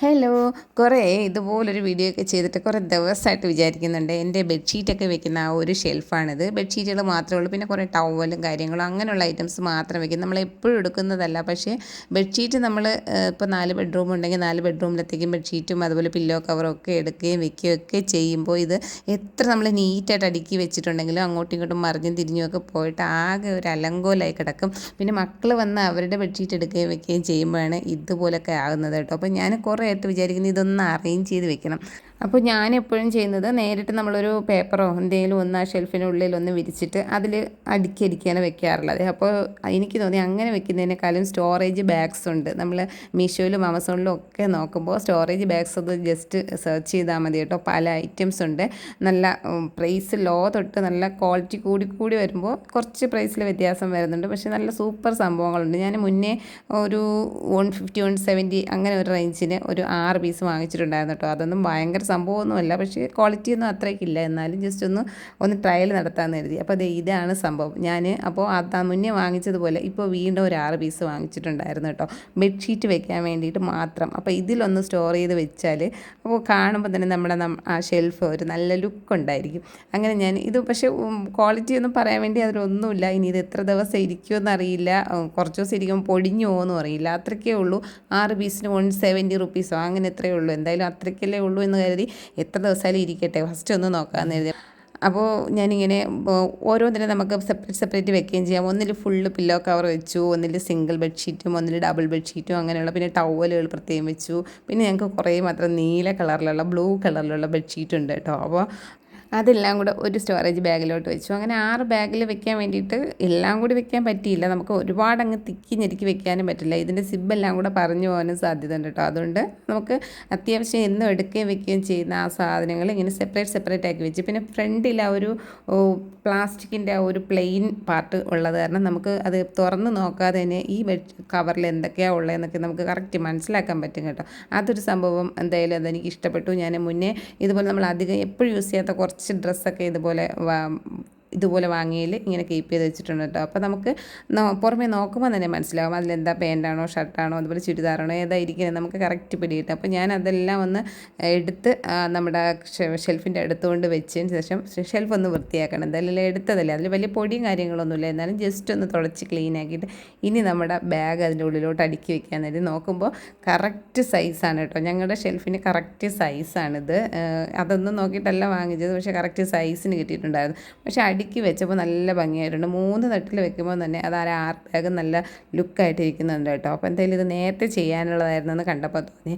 Hello കുറേ ഇതുപോലൊരു video ഒക്കെ ചെയ്തിട്ട് കുറേ ദിവസമായിട്ട് വിചാരിക്കുന്നുണ്ട്. എന്റെ ബെഡ്ഷീറ്റൊക്കെ വെക്കുന്ന ആ ഒരു ഷെൽഫാണിത് ബെഡ്ഷീറ്റുകൾ മാത്രമേ ഉള്ളൂ. പിന്നെ കുറേ ടവലും കാര്യങ്ങളും അങ്ങനെയുള്ള ഐറ്റംസ് മാത്രം വെക്കും. നമ്മൾ എപ്പോഴും എടുക്കുന്നതല്ല. പക്ഷേ ബെഡ്ഷീറ്റ് നമ്മൾ ഇപ്പോൾ നാല് ബെഡ്റൂം ഉണ്ടെങ്കിൽ നാല് ബെഡ്റൂമിലത്തേക്കും ബെഡ്ഷീറ്റും അതുപോലെ പില്ലോ കവറും ഒക്കെ എടുക്കുകയും വെക്കുകയൊക്കെ ചെയ്യുമ്പോൾ ഇത് എത്ര നമ്മൾ നീറ്റായിട്ട് അടുക്കി വെച്ചിട്ടുണ്ടെങ്കിലും അങ്ങോട്ടും ഇങ്ങോട്ടും മറിഞ്ഞും തിരിഞ്ഞുമൊക്കെ പോയിട്ട് ആകെ ഒരു അലങ്കോലായി കിടക്കും. പിന്നെ മക്കൾ വന്ന് അവരുടെ ബെഡ്ഷീറ്റ് എടുക്കുകയും വെക്കുകയും ചെയ്യുമ്പോഴാണ് ഇതുപോലൊക്കെ ആകുന്നത് കേട്ടോ. അപ്പോൾ ഞാൻ കുറേ ആയിട്ട് വിചാരിക്കുന്നത് ഇതൊന്ന് അറേഞ്ച് ചെയ്ത് വെക്കണം. അപ്പോൾ ഞാൻ എപ്പോഴും ചെയ്യുന്നത് നേരിട്ട് നമ്മളൊരു പേപ്പറോ എന്തെങ്കിലും ഒന്ന് ആ ഷെൽഫിനുള്ളിൽ ഒന്ന് വിരിച്ചിട്ട് അതിൽ അടുക്കി വെക്കാറുള്ളത്. അപ്പോൾ എനിക്ക് തോന്നി അങ്ങനെ വെക്കുന്നതിനേക്കാളും സ്റ്റോറേജ് ബാഗ്സ് ഉണ്ട്. നമ്മൾ മീഷോയിലും ആമസോണിലും ഒക്കെ നോക്കുമ്പോൾ സ്റ്റോറേജ് ബാഗ്സ് ഒന്ന് ജസ്റ്റ് സെർച്ച് ചെയ്താൽ മതി കേട്ടോ. പല ഐറ്റംസ് ഉണ്ട്. നല്ല പ്രൈസ് ലോ തൊട്ട് നല്ല ക്വാളിറ്റി കൂടി കൂടി വരുമ്പോൾ കുറച്ച് പ്രൈസിൽ വ്യത്യാസം വരുന്നുണ്ട്. പക്ഷേ നല്ല സൂപ്പർ സംഭവങ്ങളുണ്ട്. ഞാൻ മുന്നേ ഒരു വൺ ഫിഫ്റ്റി വൺ സെവന്റി അങ്ങനെ ഒരു റേഞ്ചിന് ഒരു ആറ് പീസ് വാങ്ങിച്ചിട്ടുണ്ടായിരുന്നു കേട്ടോ. അതൊന്നും ഭയങ്കര സംഭവമൊന്നുമല്ല. പക്ഷേ ക്വാളിറ്റി ഒന്നും അത്രയ്ക്കില്ല. എന്നാലും ജസ്റ്റ് ഒന്ന് ഒന്ന് ട്രയൽ നടത്താമെന്ന് കരുതി. അപ്പോൾ അതെ ഇതാണ് സംഭവം. ഞാൻ അപ്പോൾ അത് മുന്നേ വാങ്ങിച്ചതുപോലെ ഇപ്പോൾ വീണ്ടും ഒരു ആറ് പീസ് വാങ്ങിച്ചിട്ടുണ്ടായിരുന്നു കേട്ടോ. ബെഡ്ഷീറ്റ് വെക്കാൻ വേണ്ടിയിട്ട് മാത്രം. അപ്പോൾ ഇതിലൊന്ന് സ്റ്റോർ ചെയ്ത് വെച്ചാൽ അപ്പോൾ കാണുമ്പോൾ തന്നെ നമ്മുടെ ആ ഷെൽഫ് ഒരു നല്ല ലുക്ക് ഉണ്ടായിരിക്കും. അങ്ങനെ ഞാൻ ഇത് പക്ഷേ ക്വാളിറ്റി ഒന്നും പറയാൻ വേണ്ടി അതിലൊന്നുമില്ല. ഇനി ഇത് എത്ര ദിവസം ഇരിക്കുമെന്ന് അറിയില്ല. കുറച്ച് ദിവസം ഇരിക്കുമ്പോൾ പൊടിഞ്ഞു പോകുമെന്ന് അറിയില്ല. അത്രയ്ക്കേ ഉള്ളൂ. ആറ് പീസിന് വൺ സെവന്റി റുപ്പീസോ അങ്ങനെ എത്രയേ ഉള്ളൂ. എന്തായാലും അത്രയ്ക്കല്ലേ ഉള്ളൂ എന്ന് കരുതി എത്ര ദിവസമായാലും ഇരിക്കട്ടെ ഫസ്റ്റ് ഒന്ന് നോക്കാമെന്ന് എഴുതി. അപ്പോൾ ഞാനിങ്ങനെ ഓരോന്നിനും നമുക്ക് സെപ്പറേറ്റ് സെപ്പറേറ്റ് വെക്കുകയും ചെയ്യാം. ഒന്നിൽ ഫുള്ള് പില്ലോ കവർ വെച്ചു ഒന്നിൽ സിംഗിൾ ബെഡ്ഷീറ്റും ഒന്നിൽ ഡബിൾ ബെഡ്ഷീറ്റും അങ്ങനെയുള്ള പിന്നെ ടവലുകൾ പ്രത്യേകം വെച്ചു. പിന്നെ ഞങ്ങൾക്ക് കുറേ മാത്രം നീല കളറിലുള്ള ബ്ലൂ കളറിലുള്ള ബെഡ്ഷീറ്റ് ഉണ്ട് കേട്ടോ. അപ്പോൾ അതെല്ലാം കൂടെ ഒരു സ്റ്റോറേജ് ബാഗിലോട്ട് വെച്ചു. അങ്ങനെ ആറ് ബാഗിൽ വെക്കാൻ വേണ്ടിയിട്ട് എല്ലാം കൂടി വെക്കാൻ പറ്റിയില്ല. നമുക്ക് ഒരുപാട് അങ്ങ് തിക്കി ഞെരുക്കി വെക്കാനും പറ്റില്ല. ഇതിന്റെ സിബെല്ലാം കൂടെ പറഞ്ഞു പോകാനും സാധ്യത ഉണ്ട് കേട്ടോ. അതുകൊണ്ട് നമുക്ക് അത്യാവശ്യം എന്നും എടുക്കുകയും വെക്കുകയും ചെയ്യുന്ന ആ സാധനങ്ങൾ ഇങ്ങനെ സെപ്പറേറ്റ് സെപ്പറേറ്റ് ആക്കി വെച്ച്. പിന്നെ ഫ്രണ്ടിൽ ആ ഒരു പ്ലാസ്റ്റിക്കിന്റെ ആ ഒരു പ്ലെയിൻ പാർട്ട് ഉള്ളത് കാരണം നമുക്ക് അത് തുറന്ന് നോക്കാതെ തന്നെ ഈ കവറിൽ എന്തൊക്കെയാണ് ഉള്ളതെന്നൊക്കെ നമുക്ക് കറക്റ്റ് മനസ്സിലാക്കാൻ പറ്റും കേട്ടോ. അതൊരു സംഭവം എന്തായാലും അതെനിക്ക് ഇഷ്ടപ്പെട്ടു. ഞാൻ മുന്നേ ഇതുപോലെ നമ്മൾ അധികം എപ്പോഴും യൂസ് ചെയ്യാത്ത കുറച്ച് കുറച്ച് ഡ്രസ്സൊക്കെ ഇതുപോലെ ഇതുപോലെ വാങ്ങിയതിൽ ഇങ്ങനെ കീപ്പ് ചെയ്ത് വെച്ചിട്ടുണ്ട് കേട്ടോ. അപ്പോൾ നമുക്ക് പുറമേ നോക്കുമ്പോൾ തന്നെ മനസ്സിലാവും അതിലെന്താ പാന്റാണോ ഷർട്ടാണോ അതുപോലെ ചുരിദാറാണോ ഏതായിരിക്കും നമുക്ക് കറക്റ്റ് പിടികിട്ടും. അപ്പോൾ ഞാൻ അതെല്ലാം ഒന്ന് എടുത്ത് നമ്മുടെ ഷെൽഫിന്റെ അടുത്തുകൊണ്ട് വെച്ചതിന് ശേഷം ഷെൽഫ് ഒന്ന് വൃത്തിയാക്കണം. എന്തായാലും എടുത്തതല്ലേ? അതിൽ വലിയ പൊടിയും കാര്യങ്ങളൊന്നുമില്ല. എന്നാലും ജസ്റ്റ് ഒന്ന് തുടച്ച് ക്ലീൻ ആക്കിയിട്ട് ഇനി നമ്മുടെ ബാഗ് അതിന്റെ ഉള്ളിലോട്ട് അടുക്കി വെക്കാൻ നേരം നോക്കുമ്പോൾ കറക്റ്റ് സൈസാണ് കേട്ടോ. ഞങ്ങളുടെ ഷെൽഫിന് കറക്റ്റ് സൈസാണിത് അതൊന്നും നോക്കിയിട്ടല്ല വാങ്ങിച്ചത്. പക്ഷേ കറക്റ്റ് സൈസിന് കിട്ടിയിട്ടുണ്ടായിരുന്നു. പക്ഷേ അടുക്കി വെച്ചപ്പോൾ നല്ല ഭംഗിയായിട്ടുണ്ട്. മൂന്ന് തട്ടിൽ വെക്കുമ്പോൾ തന്നെ അത് ആ ആർട്ട് ബാഗ് നല്ല ലുക്കായിട്ട് ഇരിക്കുന്നുണ്ട് കേട്ടോ. അപ്പോൾ എന്തായാലും ഇത് നേരത്തെ ചെയ്യാനുള്ളതായിരുന്നു എന്ന് കണ്ടപ്പോൾ തോന്നി.